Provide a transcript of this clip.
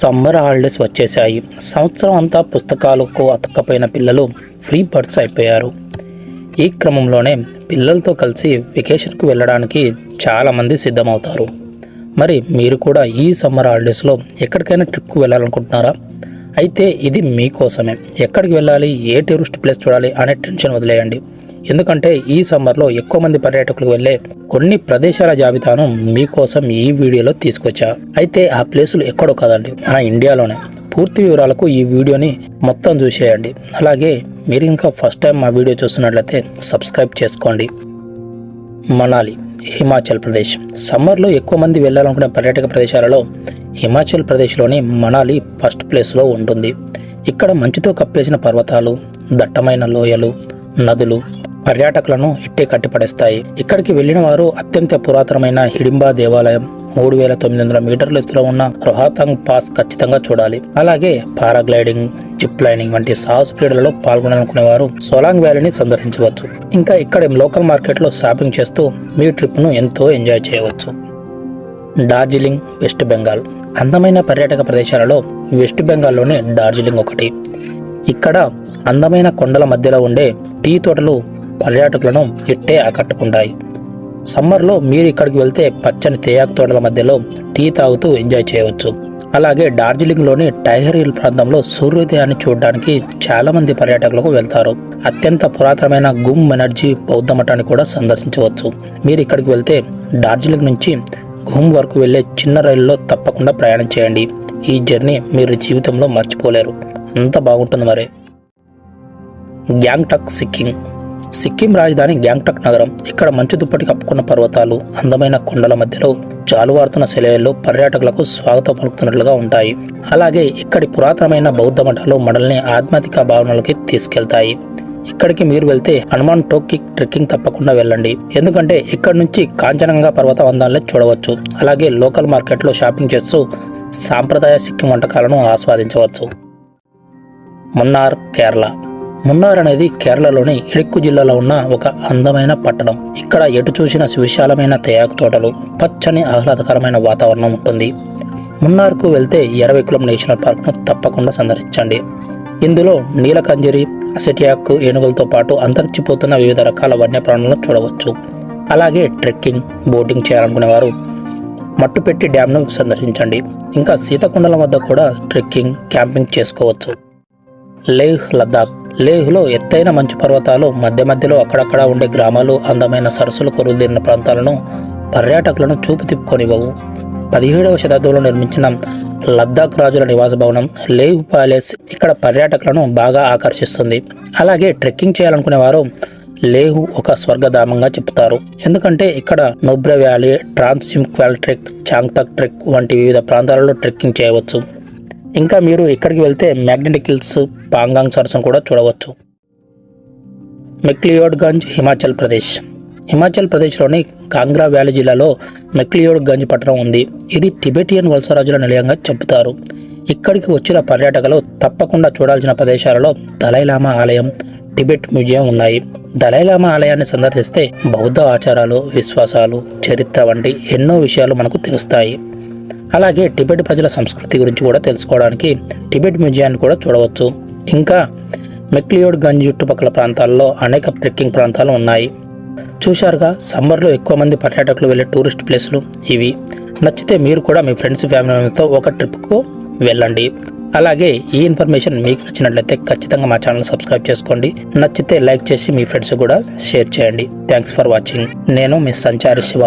Summer holidays వచ్చేసాయి సంవత్సరం అంతా పుస్తకాలకు అతక్కపోయిన పిల్లలు ఫ్రీ బర్డ్స్ అయిపోయారు. ఈ క్రమంలోనే పిల్లలతో కలిసి వెకేషన్కు వెళ్ళడానికి చాలామంది సిద్ధమవుతారు. మరి మీరు కూడా ఈ సమ్మర్ హాలిడేస్లో ఎక్కడికైనా ట్రిప్కు వెళ్ళాలనుకుంటున్నారా? అయితే ఇది మీకోసమే. ఎక్కడికి వెళ్ళాలి? ఏ టూరిస్ట్ ప్లేస్ చూడాలి? అనే టెన్షన్ వదిలేయండి. ఎందుకంటే ఈ సమ్మర్లో ఎక్కువ మంది పర్యాటకులు వెళ్ళే కొన్ని ప్రదేశాల జాబితాను మీకోసం ఈ వీడియోలో తీసుకొచ్చా. అయితే ఆ ప్లేసులు ఎక్కడో కాదండి మన ఇండియాలోనే. పూర్తి వివరాలకు ఈ వీడియోని మొత్తం చూసేయండి. అలాగే మీరు ఇంకా ఫస్ట్ టైం మా వీడియో చూస్తున్నట్లయితే సబ్స్క్రైబ్ చేసుకోండి. మనాలి హిమాచల్ ప్రదేశ్. సమ్మర్లో ఎక్కువ మంది వెళ్ళాలనుకునే పర్యాటక ప్రదేశాలలో హిమాచల్ ప్రదేశ్లోని మనాలి ఫస్ట్ ప్లేస్లో ఉంటుంది. ఇక్కడ మంచుతో కప్పేసిన పర్వతాలు దట్టమైన లోయలు నదులు పర్యాటకులను ఇట్టే కట్టిపడేస్తాయి. ఇక్కడికి వెళ్ళిన వారు అత్యంత పురాతనమైన హిడింబా దేవాలయం. మూడు వేల తొమ్మిది వందల మీటర్ల ఎత్తులో ఉన్న రోహతాంగ్ పాస్ ఖచ్చితంగా చూడాలి. అలాగే పారాగ్లైడింగ్ జిప్ లైనింగ్ వంటి సాహస క్రీడలలో పాల్గొనాలనుకునే వారు సోలాంగ్ వ్యాలీని సందర్శించవచ్చు. ఇంకా ఇక్కడ లోకల్ మార్కెట్లో షాపింగ్ చేస్తూ మీ ట్రిప్ను ఎంతో ఎంజాయ్ చేయవచ్చు. డార్జిలింగ్ వెస్ట్ బెంగాల్. అందమైన పర్యాటక ప్రదేశాలలో వెస్ట్ బెంగాల్లోని డార్జిలింగ్ ఒకటి. ఇక్కడ అందమైన కొండల మధ్యలో ఉండే టీ తోటలు పర్యాటకులను ఇట్టే ఆకట్టుకుంటాయి. సమ్మర్లో మీరు ఇక్కడికి వెళ్తే పచ్చని తేయాకు తోటల మధ్యలో టీ తాగుతూ ఎంజాయ్ చేయవచ్చు. అలాగే డార్జిలింగ్లోని టైగర్ హిల్ ప్రాంతంలో సూర్యోదయాన్ని చూడడానికి చాలామంది పర్యాటకులకు వెళ్తారు. అత్యంత పురాతనమైన గుమ్ ఎనర్జీ బౌద్ధ మఠాన్ని కూడా సందర్శించవచ్చు. మీరు ఇక్కడికి వెళ్తే డార్జిలింగ్ నుంచి గుమ్ వరకు వెళ్ళే చిన్న రైలులో తప్పకుండా ప్రయాణం చేయండి. ఈ జర్నీ మీరు జీవితంలో మర్చిపోలేరు. అంత బాగుంటుంది మరి. గ్యాంగ్టక్ సిక్కింగ్ సిక్కిం రాజధాని గ్యాంగ్టక్ నగరం. ఇక్కడ మంచు దుప్పటి కప్పుకున్న పర్వతాలు అందమైన కొండల మధ్యలో జాలువారుతున్న శిలయల్లో పర్యాటకులకు స్వాగతం పలుకుతున్నట్లుగా ఉంటాయి. అలాగే ఇక్కడి పురాతనమైన బౌద్ధ మఠాలు మనల్ని ఆధ్యాత్మిక భావనలకి తీసుకెళ్తాయి. ఇక్కడికి మీరు వెళ్తే హనుమాన్ టోక్కి ట్రెక్కింగ్ తప్పకుండా వెళ్ళండి. ఎందుకంటే ఇక్కడ నుంచి కాంచనంగా పర్వత అందాలని చూడవచ్చు. అలాగే లోకల్ మార్కెట్లో షాపింగ్ చేస్తూ సాంప్రదాయ సిక్కిం వంటకాలను ఆస్వాదించవచ్చు. మున్నార్ కేరళ. మున్నార్ అనేది కేరళలోని ఇడుక్కు జిల్లాలో ఉన్న ఒక అందమైన పట్టణం. ఇక్కడ ఎటు చూసిన సువిశాలమైన తేయాకు తోటలు పచ్చని ఆహ్లాదకరమైన వాతావరణం ఉంటుంది. మున్నార్కు వెళ్తే ఎరవికులం నేషనల్ పార్క్ను తప్పకుండా సందర్శించండి. ఇందులో నీలకంజరి అసెటియాక్ ఏనుగులతో పాటు అంతరించిపోతున్న వివిధ రకాల వన్యప్రాణులను చూడవచ్చు. అలాగే ట్రెక్కింగ్ బోటింగ్ చేయాలనుకునేవారు. మట్టుపెట్టి డ్యామ్ను సందర్శించండి. ఇంకా సీతకుండల వద్ద కూడా ట్రెక్కింగ్ క్యాంపింగ్ చేసుకోవచ్చు. లేహ్ లద్దాఖ్. లేహ్లో ఎత్తైన మంచు పర్వతాలు మధ్య మధ్యలో అక్కడక్కడ ఉండే గ్రామాలు అందమైన సరస్సులు కొరువుదీరిన ప్రాంతాలను పర్యాటకులను చూపు తిప్పుకొనివ్వవు. పదిహేడవ శతాబ్దంలో నిర్మించిన లద్దాఖ్ రాజుల నివాస భవనం లేహ్ ప్యాలెస్ ఇక్కడ పర్యాటకులను బాగా ఆకర్షిస్తుంది. అలాగే ట్రెక్కింగ్ చేయాలనుకునే వారు లేహు ఒక స్వర్గధామంగా చెప్తారు. ఎందుకంటే ఇక్కడ నోబ్ర వ్యాలీ ట్రాన్సిమ్ క్వాల్ ట్రెక్ చాంగ్తక్ ట్రెక్ వంటి వివిధ ప్రాంతాలలో ట్రెక్కింగ్ చేయవచ్చు. ఇంకా మీరు ఇక్కడికి వెళ్తే మ్యాగ్నెటిక్ హిల్స్ పాంగాంగ్ సరస్సును కూడా చూడవచ్చు. మెక్లియోడ్గంజ్ హిమాచల్ ప్రదేశ్. హిమాచల్ ప్రదేశ్లోని కాంగ్రా వ్యాలీ జిల్లాలో మెక్లియోడ్గంజ్ పట్టణం ఉంది. ఇది టిబెటియన్ వలసరాజుల నిలయంగా చెబుతారు. ఇక్కడికి వచ్చిన పర్యాటకులు తప్పకుండా చూడాల్సిన ప్రదేశాలలో దలైలామా ఆలయం టిబెట్ మ్యూజియం ఉన్నాయి. దలైలామా ఆలయాన్ని సందర్శిస్తే బౌద్ధ ఆచారాలు విశ్వాసాలు చరిత్ర వంటి ఎన్నో విషయాలు మనకు తెలుస్తాయి. అలాగే టిబెట్ ప్రజల సంస్కృతి గురించి కూడా తెలుసుకోవడానికి టిబెట్ మ్యూజియాన్ని కూడా చూడవచ్చు. ఇంకా మెక్లియోడ్ గంజ్ చుట్టుపక్కల ప్రాంతాల్లో అనేక ట్రెక్కింగ్ ప్రాంతాలు ఉన్నాయి. చూశారుగా సమ్మర్లో ఎక్కువ మంది పర్యాటకులు వెళ్ళే టూరిస్ట్ ప్లేసులు ఇవి. నచ్చితే మీరు కూడా మీ ఫ్రెండ్స్ ఫ్యామిలీతో ఒక ట్రిప్కు వెళ్ళండి. అలాగే ఈ ఇన్ఫర్మేషన్ మీకు నచ్చినట్లయితే ఖచ్చితంగా మా ఛానల్ సబ్స్క్రైబ్ చేసుకోండి. నచ్చితే లైక్ చేసి మీ ఫ్రెండ్స్ కూడా షేర్ చేయండి. Thanks for watching. నేను మీ సంచారి శివ.